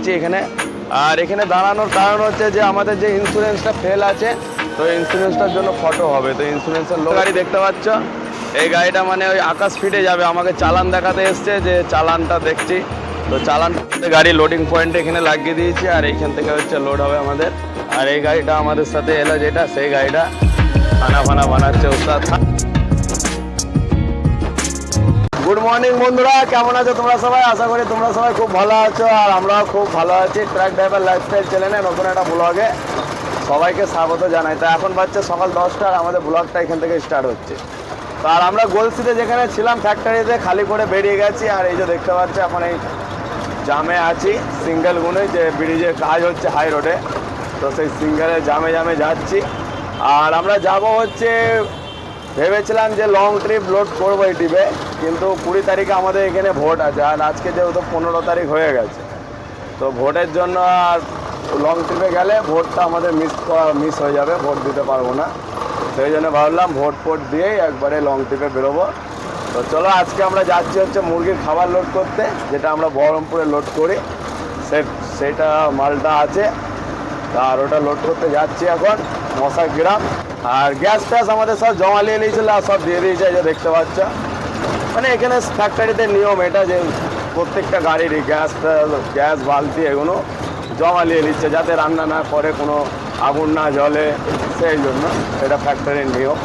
আছি এখানে, আর এখানে দাঁড়ানোর কারণ হচ্ছে যে আমাদের যে ইন্স্যুরেন্সটা ফেল আছে, তো ইন্স্যুরেন্সটার জন্য ফটো হবে। তো ইন্স্যুরেন্সের লোক গাড়ি দেখতে পাচ্ছ? এই গাড়িটা মানে ওই আকাশ ফিটে যাবে। আমাকে চালান দেখাতে এসছে যে চালানটা দেখছি। তো চালান গাড়ি লোডিং পয়েন্ট এখানে লাগিয়ে দিয়েছি, আর এইখান থেকে হচ্ছে লোড হবে আমাদের। আর এই গাড়িটা আমাদের সাথে এলো যেটা, সেই গাড়িটা। খানা ফানা বানাচ্ছে ওস্তাদ। গুড মর্নিং বন্ধুরা। কেমন আছো তোমরা সবাই? আশা করি তোমরা সবাই খুব ভালো আছো, আর আমরাও খুব ভালো আছি। ট্র্যাক ড্রাইভার লাইফস্টাইল চ্যানেলে নতুন একটা ব্লগে সবাইকে স্বাগত জানাই। তো এখন বাচ্চা সকাল দশটা, আর আমাদের ব্লগটা এখান থেকে স্টার্ট হচ্ছে। তো আর আমরা গোলসিতে যেখানে ছিলাম ফ্যাক্টরিতে খালি করে বেরিয়ে গেছি, আর এই যে দেখতে পাচ্ছি, এখন এই জামে আছি সিঙ্গেল গুনে যে ব্রিজের কাজ হচ্ছে হাই রোডে তো সেই সিঙ্গেলে জামে জামে যাচ্ছি। আর আমরা যাব হচ্ছে ভেবেছিলাম যে লং ট্রিপ লোড করব এই ট্রিপে কিন্তু কুড়ি তারিখে আমাদের এখানে ভোট আছে, আর আজকে যেহেতু পনেরো তারিখ হয়ে গেছে, তো ভোটের জন্য আর লং ট্রিপে গেলে ভোটটা আমাদের মিস মিস হয়ে যাবে, ভোট দিতে পারব না। সেই জন্য ভাবলাম ভোট ফোট দিয়েই একবারে লং ট্রিপে বেরোবো। তো চলো আজকে আমরা যাচ্ছি হচ্ছে মুরগির খাবার লোড করতে, যেটা আমরা বহরমপুরে লোড করি। সে সেটা মালটা আছে, আর ওটা লোড করতে যাচ্ছি এখন মশা গ্রাম। আর গ্যাস ট্যাস আমাদের সব জমা নিয়ে নিয়েছিল আর সব দিয়ে দিয়েছে যে দেখতে পাচ্ছ। মানে এখানে ফ্যাক্টরিতে নিয়ম এটা যে প্রত্যেকটা গাড়িরই গ্যাস গ্যাস বালতি এগুলো জমা নিয়ে নিচ্ছে যাতে রান্না না করে, কোনো আগুন না জ্বলে, সেই জন্য এটা ফ্যাক্টরির নিয়ম।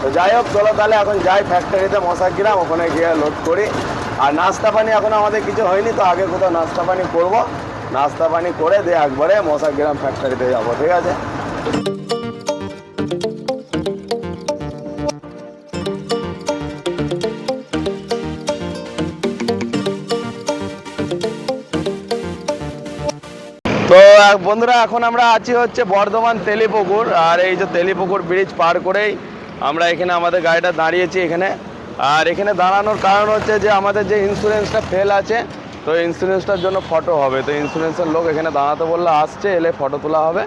তো যাই হোক, চলো তাহলে এখন যাই ফ্যাক্টরিতে মশা গ্রাম ওখানে গিয়ে লোড করি। আর নাস্তা পানি এখন আমাদের কিছু হয়নি, তো আগে কোথাও নাস্তা পানি করব। নাস্তা পানি করে দিয়ে একবারে মশা গ্রাম ফ্যাক্টরিতে যাব, ঠিক আছে? বন্ধুরা, এখন আমরা আছি হচ্ছে বর্ধমান তেলিপুকুর, আর এই যে তেলিপুকুর ব্রিজ পার করেই আমরা এখানে আমাদের গাড়িটা দাঁড়িয়েছি এখানে। আর এখানে দাঁড়ানোর কারণ হচ্ছে যে আমাদের যে ইন্স্যুরেন্সটা ফেল আছে, তো ইন্স্যুরেন্সটার জন্য ফটো হবে। তো ইন্স্যুরেন্সের লোক এখানে দাঁড়াতে বললে, আসছে, এলে ফটো তোলা হবে।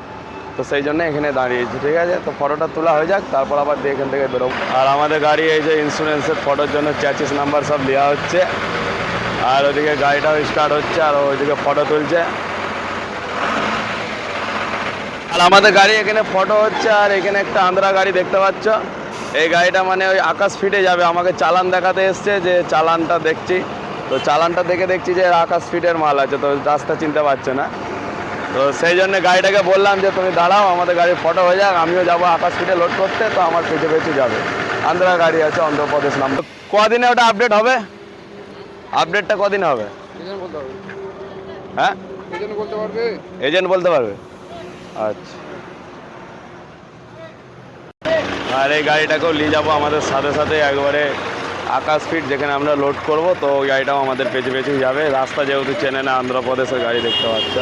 তো সেই জন্য এখানে দাঁড়িয়েছি, ঠিক আছে? তো ফটোটা তোলা হয়ে যাক, তারপর আবার দিয়ে এখান থেকে বেরোবো। আর আমাদের গাড়ি এই যে ইন্স্যুরেন্সের ফটোর জন্য চ্যাচিস নাম্বার সব দেওয়া হচ্ছে। আর ওদিকে গাড়িটাও স্টার্ট হচ্ছে, আর ওইদিকে ফটো তুলছে। আর আমাদের গাড়ি এখানে ফটো হচ্ছে আর এখানে একটা আন্ধ্রা গাড়ি দেখতে পাচ্ছ। এই গাড়িটা মানে ওই আকাশ ফিটে যাবে। আমাকে চালান দেখাতে এসছে যে চালানটা দেখছি। তো চালানটা দেখে দেখছি যে আকাশ ফিটের মাল আছে। তো রাস্তা চিনতে পারছে না। তো সেই জন্য গাড়িটাকে বললাম যে তুমি দাঁড়াও আমাদের গাড়ির ফটো হয়ে যাক। আমিও যাব আকাশ ফিটে লোড করতে। তো আমার পেছনে পেছনে যাবে। আন্ধ্রা গাড়ি আছে অন্ধ্রপ্রদেশ নাম তো কদিনে ওটা আপডেট হবে? আপডেটটা কদিন হবে? হ্যাঁ? এজেন্ট বলতে পারবে। আচ্ছা। আর এই গাড়িটাকেও নিয়ে যাব আমাদের সাথে সাথে একবারে আকাশ ফিট, যেখানে আমরা লোড করব। তো ওই গাড়িটাও আমাদের পেছু পেছু যাবে। রাস্তা যেহেতু চেনে না, আন্ধ্রপ্রদেশের গাড়ি দেখতে পাচ্ছ।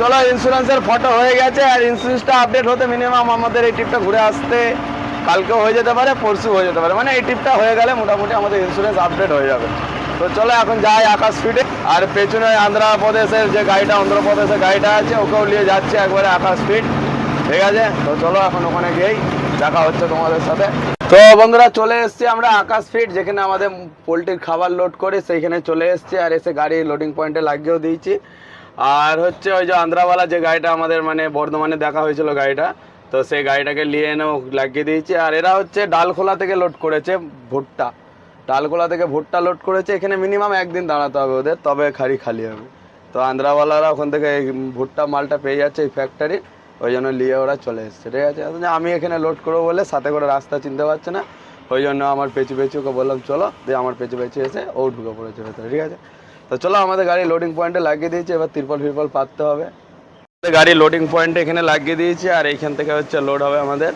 চলো ইন্স্যুরেন্সের ফটো হয়ে গেছে আর ইন্স্যুরেন্সটা আপডেট হতে মিনিমাম আমাদের এই ট্রিপটা ঘুরে আসতে কালকেও হয়ে যেতে পারে, পরশু হয়ে যেতে পারে। মানে এই ট্রিপটা হয়ে গেলে মোটামুটি আমাদের ইন্স্যুরেন্স আপডেট হয়ে যাবে। তো চলো এখন যাই আকাশ ফিটে। আর পেছনে আন্ধ্রপ্রদেশের যে গাড়িটা, অন্ধ্রপ্রদেশের গাড়িটা আছে, ওকেও নিয়ে যাচ্ছে একবারে আকাশ ফিট। ঠিক আছে? তো চলো এখন ওখানে গিয়েই দেখা হচ্ছে তোমাদের সাথে। তো বন্ধুরা, চলে এসেছি আমরা আকাশ ফিট, যেখানে আমাদের পোলট্রির খাবার লোড করে সেইখানে চলে এসেছি আর এসে গাড়ি লোডিং পয়েন্টে লাগিয়েও দিয়েছি। আর হচ্ছে ওই যে আন্ধ্রাওয়ালা যে গাড়িটা আমাদের মানে বর্ধমানে দেখা হয়েছিল গাড়িটা, তো সেই গাড়িটাকে নিয়ে এনেও লাগিয়ে দিয়েছি। আর এরা হচ্ছে ডালখোলা থেকে লোড করেছে ভুট্টা। ডালখোলা থেকে ভুট্টা লোড করেছে, এখানে মিনিমাম একদিন দাঁড়াতে হবে ওদের, তবে খালি খালি হবে। তো আন্ধ্রাওয়ালারা ওখান থেকে ভুট্টা মালটা পেয়ে যাচ্ছে এই ফ্যাক্টরি ওই জন্য নিয়ে ওরা চলে এসছে, ঠিক আছে? অথচ আমি এখানে লোড করব বলে সাথে করে রাস্তা চিনতে পারছে না, ওই জন্য আমার পেছু ওকে বললাম, চলো। দিয়ে আমার পেছু পেছু এসে ও ঢুকে পড়েছে ভেতরে, ঠিক আছে? তো চলো, আমাদের গাড়ি লোডিং পয়েন্টে লাগিয়ে দিয়েছে, এবার তিরপল ফিরপল পাততে হবে। গাড়ি লোডিং পয়েন্টে এখানে লাগিয়ে দিয়েছি, আর এইখান থেকে হচ্ছে লোড হবে আমাদের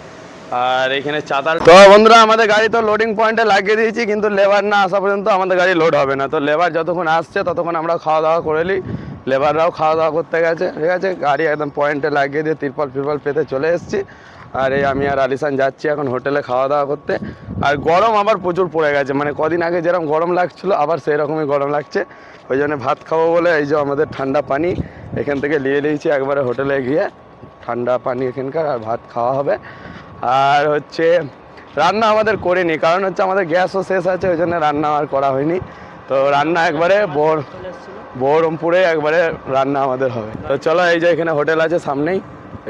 আর এখানে চাতাল তো বন্ধুরা, আমাদের গাড়ি তো লোডিং পয়েন্টে লাগিয়ে দিয়েছি, কিন্তু লেবার না আসা পর্যন্ত আমাদের গাড়ি লোড হবে না। তো লেবার যতক্ষণ আসছে, ততক্ষণ আমরা খাওয়া দাওয়া করে নিই। লেবাররাও খাওয়া দাওয়া করতে গেছে, ঠিক আছে? গাড়ি একদম পয়েন্টে লাগিয়ে দিয়ে তিরপল ফিরপল পেতে চলে এসেছি। আর এই আমি আর আলিসান যাচ্ছি এখন হোটেলে খাওয়া দাওয়া করতে। আর গরম আবার প্রচুর পড়ে গেছে মানে কদিন আগে যেরকম গরম লাগছিল, আবার সেই রকমই গরম লাগছে। ওই জন্য ভাত খাব বলে এই যে আমাদের ঠান্ডা পানি, এখান থেকে নিয়ে নিয়েছি একবারে হোটেলে গিয়ে। ঠান্ডা পানি এখানকার, আর ভাত খাওয়া হবে। আর হচ্ছে রান্না আমাদের করিনি, কারণ হচ্ছে আমাদের গ্যাসও শেষ আছে, ওই জন্য রান্না আর করা হয়নি। তো রান্না একবারে বোর বহরমপুরে একবারে রান্না আমাদের হবে। তো চলো এই যে এখানে হোটেল আছে সামনেই,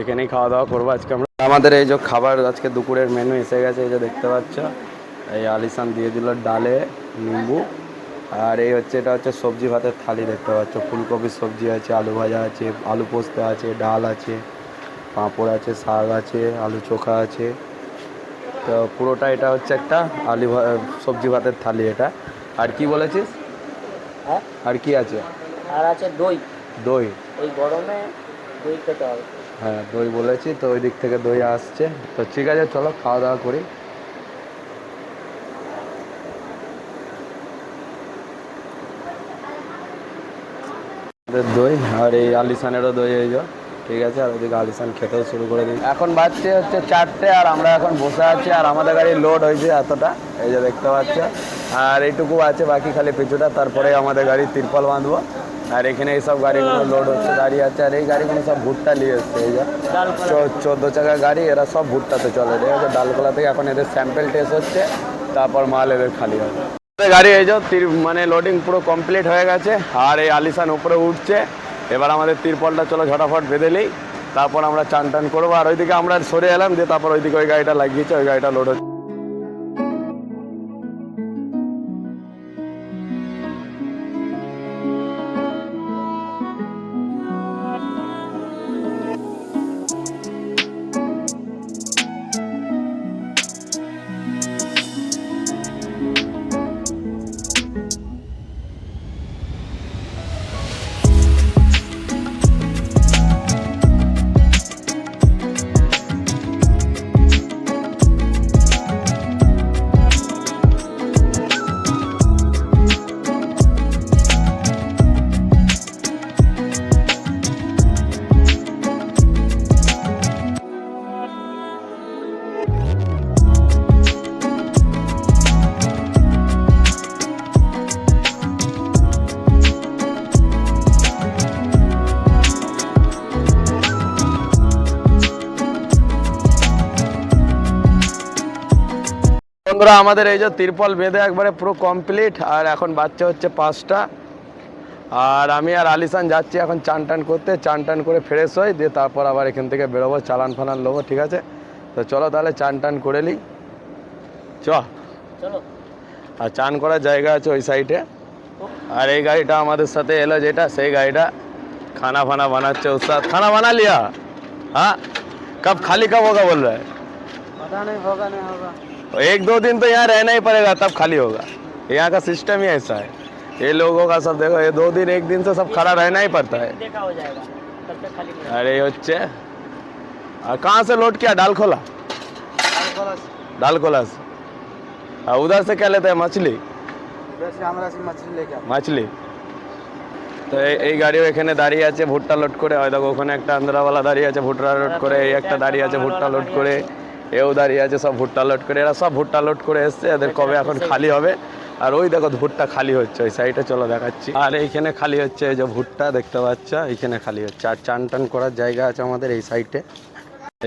এখানেই খাওয়া দাওয়া করব আজকে আমরা। আমাদের এই যে খাবার আজকে দুপুরের মেনু এসে গেছে, এই যে দেখতে পাচ্ছ, এই আলিসান দিয়ে দিল ডালে নিম্বু, আর এই হচ্ছে এটা হচ্ছে সবজি ভাতের থালি দেখতে পাচ্ছ, ফুলকপির সবজি আছে, আলু ভাজা আছে, আলু পোস্ত আছে, ডাল আছে। পাঁপড় আছে শাক আছে আলু চোখা আছে। তো পুরোটা এটা হচ্ছে একটা আলু সবজি ভাতের থালি এটা। আর কি বলেছিস? হ্যাঁ? আর কি আছে? আর আছে দই। দই। এই গরমে দই খেতে হবে। হ্যাঁ দই বলেছি তো ওই দিক থেকে দই আসছে। তো ঠিক আছে চলো খাওয়া দাওয়া করি। দই আর এই আলিসানেরও দই এই যো। ঠিক আছে আর ওদিকে আলিসান খেতেও শুরু করে দিই এখন বাজছে হচ্ছে চারটে আর আমরা এখন বসে আছি আর আমাদের গাড়ি লোড হয়েছে এতটা এই যে দেখতে পাচ্ছ। আর এইটুকু আছে বাকি খালি পিছুটা তারপরে আমাদের গাড়ি তিরপল বাঁধবো। আর এখানে এইসব গাড়িগুলো লোড হচ্ছে দাঁড়িয়ে আছে আর এই গাড়িগুলো সব ভুট্টা নিয়ে এসছে এই যে। চোদ্দ চাকা গাড়ি এরা সব ভুট্টাতে চলে ঠিক আছে? ডালকোলা থেকে এখন এদের স্যাম্পেল টেস্ট হচ্ছে তারপর মাল এদের খালি হবে। গাড়ি এই যে মানে লোডিং পুরো কমপ্লিট হয়ে গেছে আর এই আলিসান উপরে উঠছে। এবার আমাদের তিরপলটা চলো ঝটাফট বেঁধে নেই। তারপর আমরা চান টান করব, আর ওইদিকে আমরা সরে এলাম, দিয়ে তারপর ওইদিকে ওই গাড়িটা লাগিয়েছে, ওই গাড়িটা লোড হচ্ছে। বন্ধুরা আমাদের এই যে তিরপল বেঁধে একবারে পুরো কমপ্লিট আর এখন বাচ্চা হচ্ছে পাঁচটা। আর আমি আর আলিসান যাচ্ছি এখন চান টান করতে চান টান করে ফ্রেশ হই দিয়ে তারপর আবার এখান থেকে বেরোবো চালান ফালান লোবো ঠিক আছে? তো চলো তাহলে চান টান করে নিই চলো। আর চান করার জায়গা আছে ওই সাইডে। আর এই গাড়িটা আমাদের সাথে এলো যেটা সেই গাড়িটা খানা ফানা বানাচ্ছে উস্তাদ। খানা বানা লিয়া? হ্যাঁ? কাপ খালি কাপ হোক বলবে? एक दो दिन तो यहाँ रहना ही पड़ेगा तब खाली होगा यहाँ का सिस्टम ही ऐसा है ये लोगों का सब देखो ये दो दिन एक दिन से सब खड़ा रहना ही पड़ता है देखा हो जाएगा तब तक खाली नहीं अरे ये হচ্ছে और कहाँ से लोड किया डाल खोला डाल खोला से और उधर से क्या लेते हैं मछली वैसे हमरा से मछली लेके মাছলি তো এই- এই গাড়িও এখানে দাঁড়িয়ে আছে ভুট্টা লোড করে হয় দেখো ওখানে একটা আন্ধ্রাওয়ালা দাঁড়িয়ে আছে ভুট্টা লোড করে এই একটা দাঁড়িয়ে আছে ভুট্টা লোড করে এও দাঁড়িয়ে আছে সব ভুট্টা লোড করে এরা সব ভুট্টা লোড করে এসছে এদের কবে এখন খালি হবে? আর ওই দেখো ভুট্টা খালি হচ্ছে ওই সাইডে চলো দেখাচ্ছি। আর এইখানে খালি হচ্ছে এই যে ভুট্টা দেখতে পাচ্ছ? এইখানে খালি হচ্ছে। আর চান টান করার জায়গা আছে আমাদের এই সাইডে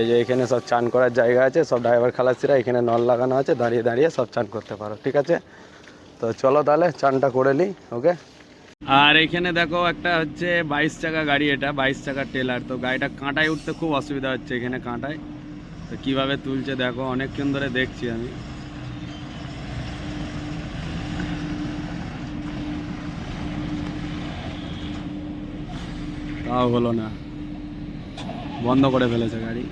এই যে এখানে সব চান করার জায়গা আছে সব ড্রাইভার খালাসিরা এখানে নল লাগানো আছে দাঁড়িয়ে দাঁড়িয়ে সব চান করতে পারো ঠিক আছে? তো চলো তাহলে চানটা করে নিই ওকে? আর এখানে দেখো একটা হচ্ছে বাইশ চাকা গাড়ি এটা বাইশ চাকার টেলার তো গাড়িটা কাঁটায় উঠতে খুব অসুবিধা হচ্ছে এখানে কাঁটায়। তো কীভাবে তুলছে দেখো, অনেকক্ষণ ধরে দেখছি আমি। তাও হলো না। বন্ধ করে ফেলেছে গাড়ি।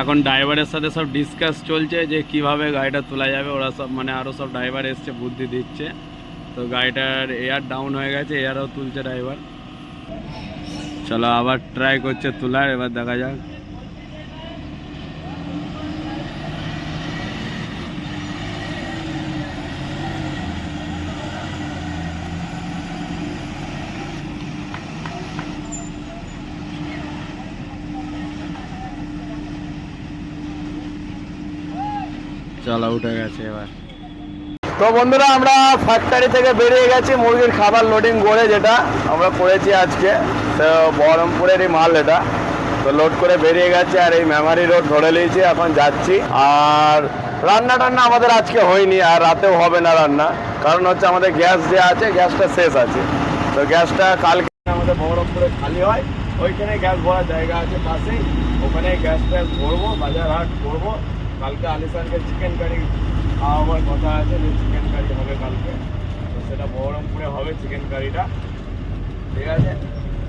এখন ড্রাইভারের সাথে সব ডিসকাস চলছে যে কীভাবে গাড়িটা তোলা যাবে। ওরা সব মানে আরও সব ড্রাইভার এসছে, বুদ্ধি দিচ্ছে। তো গাড়িটার এয়ার ডাউন হয়ে গেছে এয়ারও তুলছে ড্রাইভার চলো আবার ট্রাই করছে তোলার, এবার দেখা যাক। চলো উঠে গেছে এবার। তো বন্ধুরা, আমরা ফ্যাক্টরি থেকে বেরিয়ে গেছি, মুরগির খাবার লোডিং করে যেটা আমরা করেছি আজকে। তো বহরমপুরেরই মাল এটা। তো লোড করে বেরিয়ে গেছে আর এই মেমারি রোড ধরে নিয়েছি, এখন যাচ্ছি। আর রান্না টান্না আমাদের আজকে হয়নি, আর রাতেও হবে না রান্না। কারণ হচ্ছে আমাদের গ্যাস যে আছে, গ্যাসটা শেষ আছে। তো গ্যাসটা কালকে আমাদের বহরমপুরে খালি হয়, ওইখানে গ্যাস ভরার জায়গা আছে পাশেই। ওখানে গ্যাস ট্যাস ভরবো বাজার হাট করব কালকে আলিসানকে চিকেন কারি খাওয়াবার কথা আছে, যে চিকেন কারি হবে কালকে। তো সেটা বহরমপুরে হবে চিকেন কারিটা ঠিক আছে?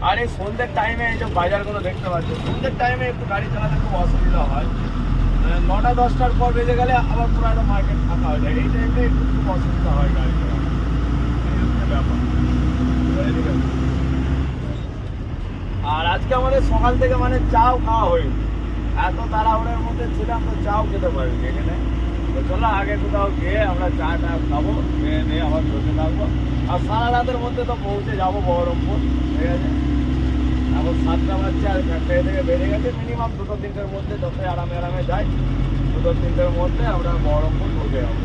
আর এই সন্ধ্যের টাইমে এই যে বাজারগুলো দেখতে পাচ্ছ, সন্ধ্যের টাইমে একটু গাড়ি চালাতে খুব অসুবিধা হয়। নটা, দশটার পর বেজে গেলে আবার পুরো একটা মার্কেট ফাঁকা হয়ে যায়। এই টাইমে একটু খুব অসুবিধা হয় গাড়ি চালাতে। ব্যাপার। আর আজকে আমাদের সকাল থেকে মানে চাও খাওয়া হয়নি। এত তাড়াহুড়ের মধ্যে ছিলাম তো চাও খেতে পারিনি এখানে। তো চলো আগে কোথাও গিয়ে আমরা চা টা খাব, খেয়ে নিয়ে আবার বসে থাকব। আর সারা রাতের মধ্যে তো পৌঁছে যাব বহরমপুর, ঠিক আছে? এখন সাতটা বাজছে আর ফ্যাক্টরি থেকে বেরিয়ে গেছে মিনিমাম দুটো তিনটের মধ্যে, যতই আরামে আরামে যাই, দুটো তিনটের মধ্যে আমরা বহরমপুর পৌঁছে যাব?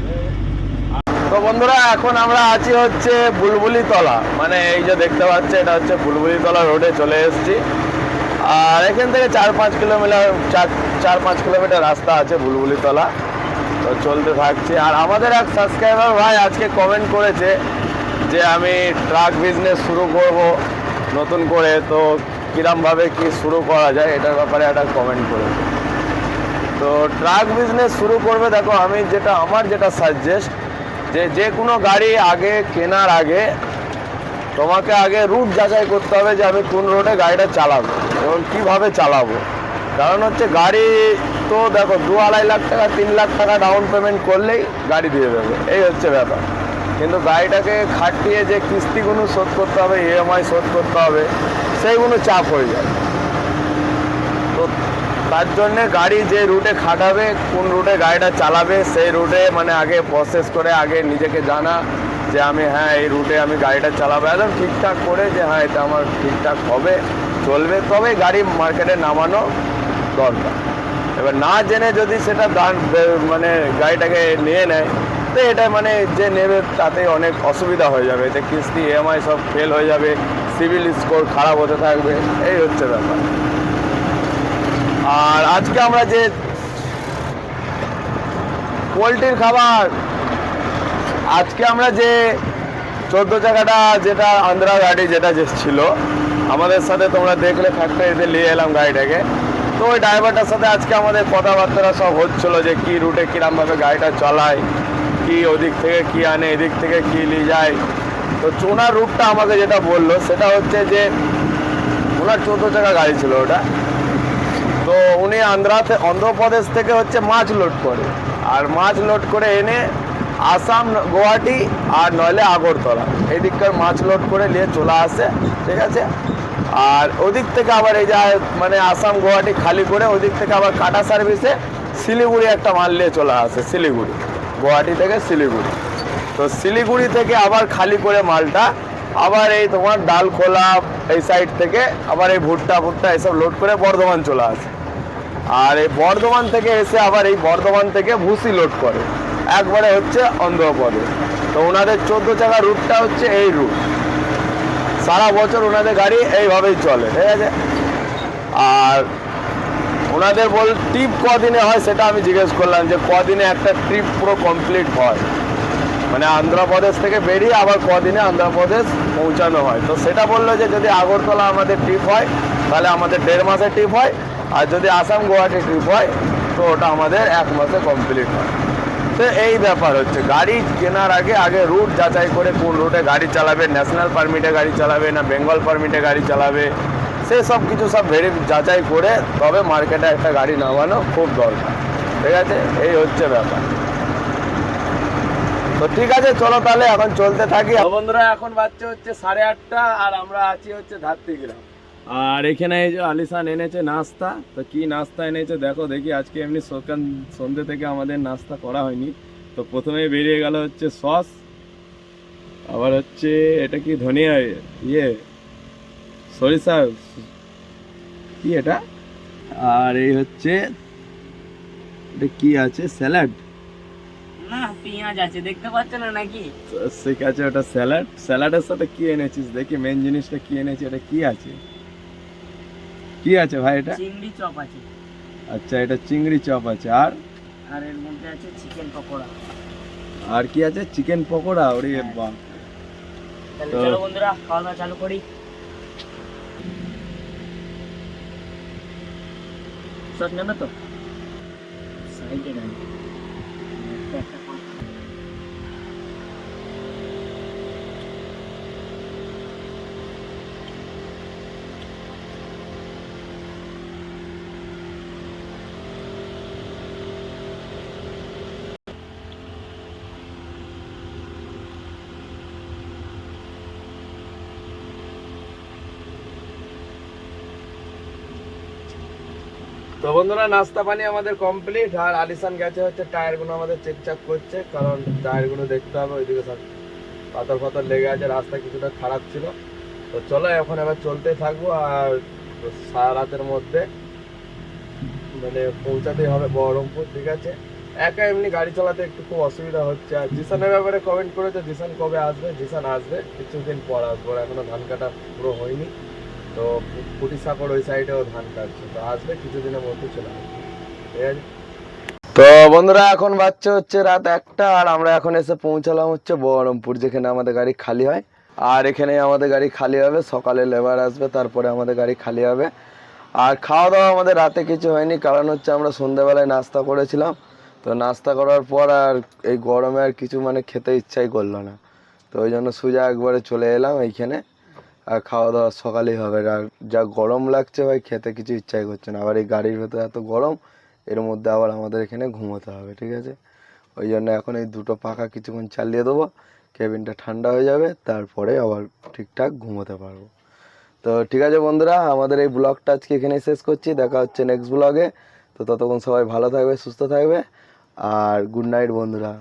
তো বন্ধুরা, এখন আমরা আছি হচ্ছে বুলবুলি তলা মানে এই যে দেখতে পাচ্ছি, এটা হচ্ছে বুলবুলি তলা রোডে চলে এসেছি। আর এখান থেকে চার পাঁচ কিলোমিটার, চার চার পাঁচ কিলোমিটার রাস্তা আছে বুলবুলি তলা তো চলতে থাকছি। আর আমাদের এক সাবস্ক্রাইবার ভাই আজকে কমেন্ট করেছে যে আমি ট্রাক বিজনেস শুরু করব নতুন করে। তো কিরমভাবে কি শুরু করা যায় এটার ব্যাপারে একটা কমেন্ট করেছে। তো ট্রাক বিজনেস শুরু করবে, দেখো আমি যেটা, আমার যেটা সাজেস্ট যে যে কোনো গাড়ি আগে কেনার আগে তোমাকে আগে রুট যাচাই করতে হবে যে আমি কোন রোডে গাড়িটা চালাবো। এবং কীভাবে চালাবো? কারণ হচ্ছে গাড়ি তো দেখো, দু আড়াই লাখ টাকা, তিন লাখ টাকা ডাউন পেমেন্ট করলেই গাড়ি দিয়ে দেবে। এই হচ্ছে ব্যাপার। কিন্তু গাড়িটাকে খাটিয়ে যে কিস্তিগুলো শোধ করতে হবে ইএমআই শোধ করতে হবে, সেইগুলো চাপ হয়ে যায়। তো তার জন্যে গাড়ি যে রুটে খাটাবে, কোন রুটে গাড়িটা চালাবে, সেই রুটে মানে আগে প্রসেস করে, আগে নিজেকে জানা যে আমি হ্যাঁ এই রুটে আমি গাড়িটা চালাবো। একদম ঠিকঠাক করে যে হ্যাঁ এটা আমার ঠিকঠাক হবে। চলবে, তবে গাড়ি মার্কেটে নামানো দরকার। এবার না জেনে যদি সেটা দান মানে গাড়িটাকে নিয়ে নেয়, তো এটা মানে যে নেবে তাতে অনেক অসুবিধা হয়ে যাবে। এতে কিস্তি ইএমআই সব ফেল হয়ে যাবে, সিভিল স্কোর খারাপ হতে থাকবে, এই হচ্ছে ব্যাপার। আর আজকে আমরা যে পোলট্রির খাবার, আজকে আমরা যে চোদ্দ চাকাটা, যেটা আন্ধ্রা গাড়ি যেটা যে ছিল আমাদের সাথে তোমরা দেখলে ফ্যাক্টরিতে নিয়ে এলাম গাড়িটাকে। তো ওই ড্রাইভারটার সাথে আজকে আমাদের কথাবার্তা সব হচ্ছিল যে কি রুটে কিরমভাবে গাড়িটা চালায়, কি ওদিক থেকে কি আনে, এদিক থেকে কি নিয়ে যায়। তো চোনার রুটটা আমাকে যেটা বলল, সেটা হচ্ছে যে ওনার চোদ্দ চাকা গাড়ি ছিল ওটা। তো উনি আন্ধ্রাতে অন্ধ্রপ্রদেশ থেকে হচ্ছে মাছ লোড করে। আর মাছ লোড করে এনে আসাম, গুয়াহাটি আর নইলে আগরতলা। এই দিককার মাছ লোড করে নিয়ে চলে আসে, ঠিক আছে? আর ওদিক থেকে আবার এই যা মানে আসাম গুয়াহাটি খালি করে ওদিক থেকে আবার কাটা সার্ভিসে শিলিগুড়ি একটা মাল নিয়ে চলে আসে, শিলিগুড়ি। গুয়াহাটি থেকে শিলিগুড়ি। তো শিলিগুড়ি থেকে আবার খালি করে মালটা আবার এই তোমার ডাল খোলা এই সাইড থেকে আবার এই ভুট্টা ভুট্টা এসব লোড করে বর্ধমান চলে আসে। আর এই বর্ধমান থেকে এসে আবার এই বর্ধমান থেকে ভুসি লোড করে। একবারে হচ্ছে অন্ধ্রপ্রদেশ। তো ওনাদের চোদ্দ চাকা রুটটা হচ্ছে এই রুট সারা বছর ওনাদের গাড়ি এইভাবেই চলে, ঠিক আছে? আর ওনাদের বল ট্রিপ কদিনে হয় সেটা আমি জিজ্ঞেস করলাম যে কদিনে একটা ট্রিপ পুরো কমপ্লিট হয়? মানে আন্ধ্রপ্রদেশ থেকে বেরিয়ে আবার কদিনে আন্ধ্রপ্রদেশ পৌঁছানো হয়। তো সেটা বলল যে যদি আগরতলা আমাদের ট্রিপ হয়, তাহলে আমাদের দেড় মাসের ট্রিপ হয়, আর যদি আসাম গুয়াহাটি ট্রিপ হয়, তো ওটা আমাদের এক মাসে কমপ্লিট হয়। তো এই ব্যাপার হচ্ছে। গাড়ি কেনার আগে আগে রুট যাচাই করে কোন রুটে গাড়ি চালাবে ন্যাশনাল পারমিটে গাড়ি চালাবে না বেঙ্গল পারমিটে গাড়ি চালাবে সেই সব কিছু সব ভেরি যাচাই করে তবে মার্কেটে একটা গাড়ি নামানো খুব দরকার। ঠিক আছে? এই হচ্ছে ব্যাপার। তো ঠিক আছে, চলো তাহলে এখন চলতে থাকি। বন্ধুরা, এখন বাচ্চা হচ্ছে সাড়ে আটটা আর আমরা আছি হচ্ছে ধাত্রীগ্রাম। আর এখানে এই যে আলিসান এনেছে নাস্তা তো কি নাস্তা এনেছে দেখো দেখি আজকে এমনি সকাল সন্ধ্যে থেকে আমাদের নাস্তা করা হয়নি। তো প্রথমে বেরিয়ে গেল হচ্ছে সস আবার হচ্ছে এটা কি ধনিয়া ইয়ে সরিষা কি এটা? আর এই হচ্ছে এটা কি আছে? স্যালাড। না পেঁয়াজ আছে দেখতে পাচ্ছ না নাকি? ঠিক আছে ওটা স্যালাড? স্যালাডের সাথে কি এনেছিস? দেখি মেন জিনিসটা কি এনেছি এটা কি আছে? কি আছে ভাই এটা? চিংড়ি চপ আছে। আচ্ছা এটা চিংড়ি চপ আছে। আর? আর এর মধ্যে আছে চিকেন পকোড়া। আর কি আছে? চিকেন পকোড়া? ওরে বাবা তাহলে চলো বন্ধুরা খাওয়া দাওয়া চালু করি। সস নেবে তো? সাইডে তো বন্ধুরা, নাস্তা পানি আমাদের কমপ্লিট আর আলিসান গেছে হচ্ছে টায়ারগুলো আমাদের চেকচাক করছে, কারণ টায়ারগুলো দেখতে হবে, ওইদিকে সব পাথর পাথর লেগে আছে, রাস্তা কিছুটা খারাপ ছিল। তো চলো, এখন এবার চলতে থাকব, আর সারা রাতের মধ্যে মানে পৌঁছাতেই হবে বহরমপুর, ঠিক আছে? একা এমনি গাড়ি চালাতে একটু খুব অসুবিধা হচ্ছে, আর জিসানের ব্যাপারে কমেন্ট করেছে, জিসান কবে আসবে? জিসান আসবে, কিছুদিন পর আসব এখনও ধান কাটা পুরো হয়নি। তো কুটি সাকর ওই সাইডেও ধান কাটছে। তো আসবে কিছুদিনের মধ্যে চলে আসবে। ঠিক আছে? তো বন্ধুরা, এখন বাচ্চা হচ্ছে রাত একটা, আর আমরা এখন এসে পৌঁছালাম হচ্ছে বহরমপুর, যেখানে আমাদের গাড়ি খালি হয়। আর এখানে আমাদের গাড়ি খালি হবে, সকালে লেবার আসবে, তারপরে আমাদের গাড়ি খালি হবে। আর খাওয়া দাওয়া আমাদের রাতে কিছু হয়নি, কারণ হচ্ছে আমরা সন্ধ্যেবেলায় নাস্তা করেছিলাম। তো নাস্তা করার পর আর এই গরমে আর কিছু মানে খেতে ইচ্ছাই করল না। তো ওই জন্য সোজা একবারে চলে এলাম এইখানে। আর খাওয়া দাওয়া সকালেই হবে। আর যা গরম লাগছে ভাই, খেতে কিছু ইচ্ছাই করছে না। আবার এই গাড়ির ভেতরে এত গরম, এর মধ্যে আবার আমাদের এখানে ঘুমোতে হবে, ঠিক আছে? ওই জন্য এখন এই দুটো পাখা কিছুক্ষণ চালিয়ে দেবো, কেবিনটা ঠান্ডা হয়ে যাবে, তারপরে আবার ঠিকঠাক ঘুমোতে পারব। তো ঠিক আছে বন্ধুরা, আমাদের এই ব্লগটা আজকে এখানেই শেষ করছি। দেখা হচ্ছে নেক্সট ব্লগে। তো ততক্ষণ সবাই ভালো থাকবে, সুস্থ থাকবে। আর গুড নাইট বন্ধুরা।